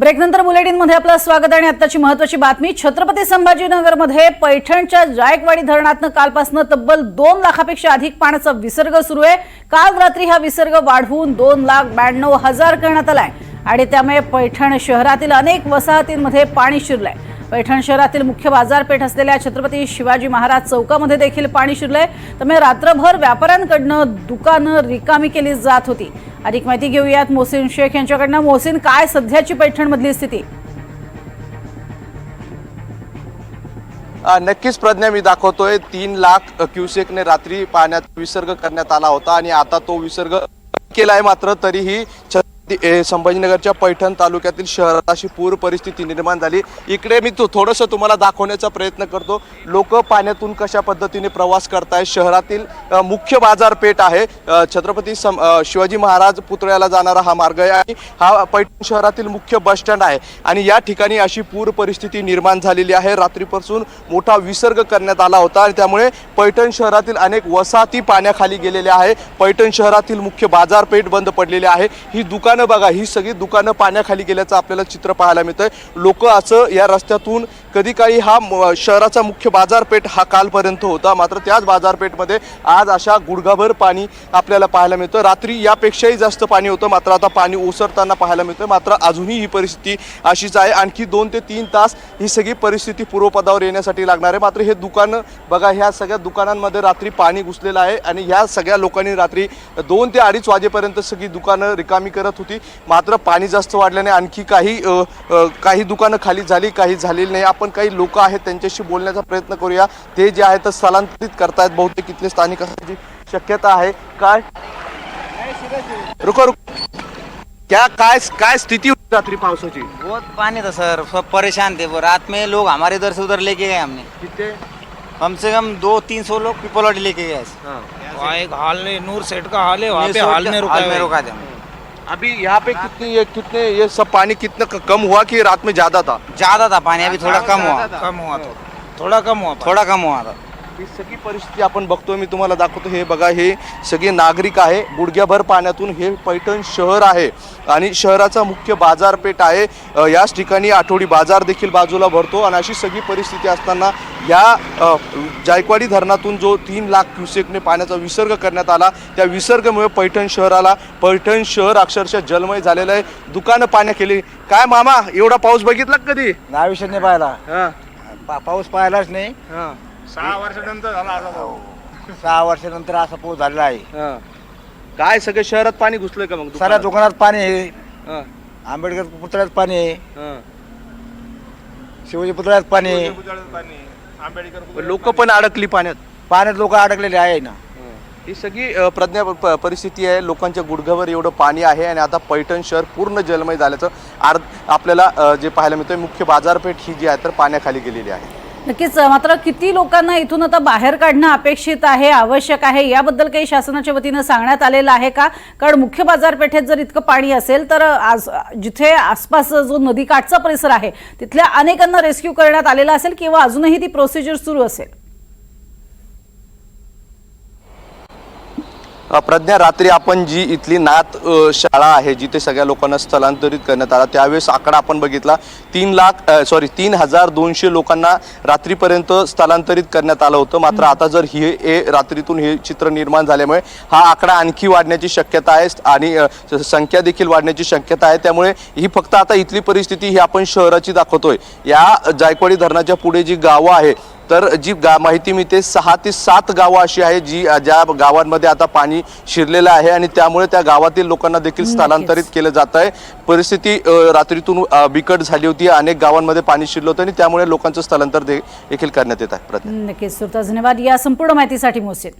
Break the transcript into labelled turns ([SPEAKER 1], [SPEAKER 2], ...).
[SPEAKER 1] ब्रेकनंतर बुलेटिनमध्ये आपलं स्वागत आणि आत्ताची महत्वाची बातमी. छत्रपती संभाजीनगरमध्ये पैठणच्या जायकवाडी धरणातनं कालपासून तब्बल दोन लाखापेक्षा अधिक पाण्याचा विसर्ग सुरू आहे. काल रात्री हा विसर्ग वाढवून दोन लाख ब्याण्णव हजार करण्यात आलाय. आणि त्यामुळे पैठण शहरातील अनेक वसाहतींमध्ये पाणी शिरलंय. पैठण शहरातील मुख्य बाजारपेठ असलेल्या छत्रपती शिवाजी महाराज चौकामध्ये देखील पाणी शिरलंय. त्यामुळे रात्रभर व्यापाऱ्यांकडनं दुकानं रिकामी केली जात होती. अधिक माहिती घेऊयात मोहसिन शेख यांच्याकडनं. मोहसिन काय सध्याची पैठणमधली स्थिती?
[SPEAKER 2] नक्कीच प्रज्ञा मी दाखवतोय तीन लाख क्युसेकने रात्री पाण्यात विसर्ग करण्यात आला होता आणि आता तो विसर्ग केलाय मात्र तरीही ती संभाजीनगरच्या पैठण तालुक्यातील शहरात अशी पूर परिस्थिती निर्माण झाली. इकडे मी तो थोडंसं तुम्हाला दाखवण्याचा प्रयत्न करतो. लोक पाण्यातून कशा पद्धतीने प्रवास करताय शहरातील मुख्य बाजारपेठ आहे. छत्रपती सम शिवाजी महाराज पुतळ्याला जाणारा हा मार्ग आहे आणि हा पैठण शहरातील मुख्य बस स्टँड आहे. आणि या ठिकाणी अशी पूर परिस्थिती निर्माण झालेली आहे. रात्रीपासून मोठा विसर्ग करण्यात आला होता आणि त्यामुळे पैठण शहरातील अनेक वसाहती पाण्याखाली गेलेल्या आहे पैठण शहरातील मुख्य बाजारपेठ बंद पडलेली आहे. ही दुकानं बघा ही सगळी दुकानं पाण्याखाली गेल्याचं आपल्याला चित्र पाहायला मिळतंय. लोक असं या रस्त्यातून कधी काळी हा म- शहराचा मुख्य बाजारपेठ हा कालपर्यंत होता. मात्र त्याच बाजारपेठमध्ये आज अशा गुडघाभर पाणी आपल्याला पाहायला मिळतं. रात्री यापेक्षाही जास्त पाणी होतं. मात्र आता पाणी ओसरताना पाहायला मिळतं. मात्र अजूनही ही परिस्थिती अशीच आहे. आणखी दोन ते तीन तास ही सगळी परिस्थिती पूर्वपदावर येण्यासाठी लागणार आहे. मात्र हे दुकानं बघा ह्या सगळ्या दुकानांमध्ये रात्री पाणी घुसलेलं आहे आणि ह्या सगळ्या लोकांनी रात्री दोन ते अडीच वाजेपर्यंत सगळी दुकानं रिकामी करत होती. मात्र पाणी जास्त वाढल्याने आणखी काही काही दुकानं खाली झाली काही झालेली नाही. आपण काही लोक आहेत त्यांच्याशी बोलण्याचा प्रयत्न करूया. ते जे आहेत ते स्थलांतरित करतायत बहुतेक इथले स्थानिक असण्याची शक्यता आहे. काय? रुको रुको. क्या काय काय स्थिती होती रात्री पावसाची?
[SPEAKER 3] बहुत पानी था सर. सब परेशान थे. वो रात में लोग हमारे इधर से उधर लेके गए हमने.
[SPEAKER 2] कितने?
[SPEAKER 3] कम से कम दो तीन सौ लोग पिपलवाड़ी लेके गए
[SPEAKER 4] एक हाल ने नूर सेठ का हाल है वहाँ पे
[SPEAKER 3] हाल
[SPEAKER 4] में रुका
[SPEAKER 3] हाल में
[SPEAKER 4] है
[SPEAKER 3] रुका थे।
[SPEAKER 2] अभी यहाँ पे कितनी ये कितने ये सब पानी कितना क- कम हुआ कि रात में ज्यादा था?
[SPEAKER 3] ज्यादा था पानी अभी थोड़ा कम हुआ।
[SPEAKER 4] कम हुआ थोड़ा थोड़ा कम हुआ
[SPEAKER 3] थोड़ा कम हुआ था।
[SPEAKER 2] ही सगळी परिस्थिती आपण बघतोय मी तुम्हाला दाखवतो. हे बघा हे सगळे नागरिक आहे. गुडघ्याभर पाण्यातून हे पैठण शहर आहे. आणि शहराचा मुख्य बाजारपेठ आहे. याच ठिकाणी आठवडी बाजार देखील बाजूला भरतो. आणि अशी सगळी परिस्थिती असताना या जायकवाडी धरणातून जो तीन लाख क्युसेकने पाण्याचा विसर्ग करण्यात आला त्या विसर्गामुळे पैठण शहराला पैठण शहर अक्षरशः जलमय झालेलं आहे. दुकानं पाण्या केली. काय मामा एवढा पाऊस बघितला कधी?
[SPEAKER 3] नाही पाहिला.
[SPEAKER 2] हा.
[SPEAKER 3] पा- पाऊस पाहिलाच नाही.
[SPEAKER 2] हा.
[SPEAKER 4] सहा वर्षानंतर झाला असा पाऊस.
[SPEAKER 3] सहा वर्षानंतर असा पाऊस झालेला आहे.
[SPEAKER 2] हा. काय सगळं शहरात पाणी घुसलंय का मग
[SPEAKER 3] साऱ्या
[SPEAKER 2] दुकानात?
[SPEAKER 3] दुकानात पाणी आहे.
[SPEAKER 2] हा,
[SPEAKER 3] आंबेडकर पुतळ्यात पाणी आहे.
[SPEAKER 2] हा.
[SPEAKER 3] शिवाजी पुतळ्यात पाणी आहे.
[SPEAKER 4] पाणी आंबेडकर
[SPEAKER 2] लोक पण अडकली पाण्यात.
[SPEAKER 3] पाण्यात लोक अडकलेले आहे ना.
[SPEAKER 2] ही. सगळी अ, प्रज्ञा प- परिस्थिती आहे. लोकांच्या गुडघ्यावर एवढं पाणी आहे आणि आता पैठण शहर पूर्ण जलमय झाल्याचं अर्ध आपल्याला अ, जे पाहायला मिळतंय मुख्य बाजारपेठ ही जी आहे तर पाण्याखाली गेलेली आहे.
[SPEAKER 1] नक्कीच मात्र किती लोकांना इथून आता बाहेर काढणं अपेक्षित आहे आवश्यक आहे याबद्दल काही शासनाच्या वतीनं सांगण्यात आलेलं आहे का? कारण मुख्य बाजारपेठेत जर इतकं पाणी असेल तर आज जिथे आसपास जो नदीकाठचा परिसर आहे तिथल्या अनेकांना रेस्क्यू करण्यात आलेला असेल किंवा अजूनही ती प्रोसिजर सुरू असेल?
[SPEAKER 2] प्रज्ञा रात्री आपण जी इथली नाथ शाळा आहे जिथे सगळ्या लोकांना स्थलांतरित करण्यात आला त्यावेळेस आकडा आपण बघितला तीन लाख सॉरी तीन हजार दोनशे लोकांना रात्रीपर्यंत स्थलांतरित करण्यात आलं होतं. मात्र आता जर हे हे रात्रीतून हे चित्र निर्माण झाल्यामुळे हा आकडा आणखी वाढण्याची शक्यता आहे आणि संख्या देखील वाढण्याची शक्यता आहे. त्यामुळे ही फक्त आता इथली परिस्थिती ही आपण शहराची दाखवतोय. या जायकवाडी धरणाच्या पुढे जी गावं आहे तर जी गा माहिती मिळते सहा ते सात गावं अशी आहे जी ज्या गावांमध्ये आता पाणी शिरलेलं आहे आणि त्यामुळे त्या गावातील लोकांना देखील स्थलांतरित केलं जात आहे. परिस्थिती रात्रीतून बिकट झाली होती अनेक गावांमध्ये पाणी शिरलं होतं आणि त्यामुळे लोकांचं स्थलांतर देखील करण्यात येत आहे.
[SPEAKER 1] नक्कीच धन्यवाद. या संपूर्ण माहितीसाठी मोहसिन.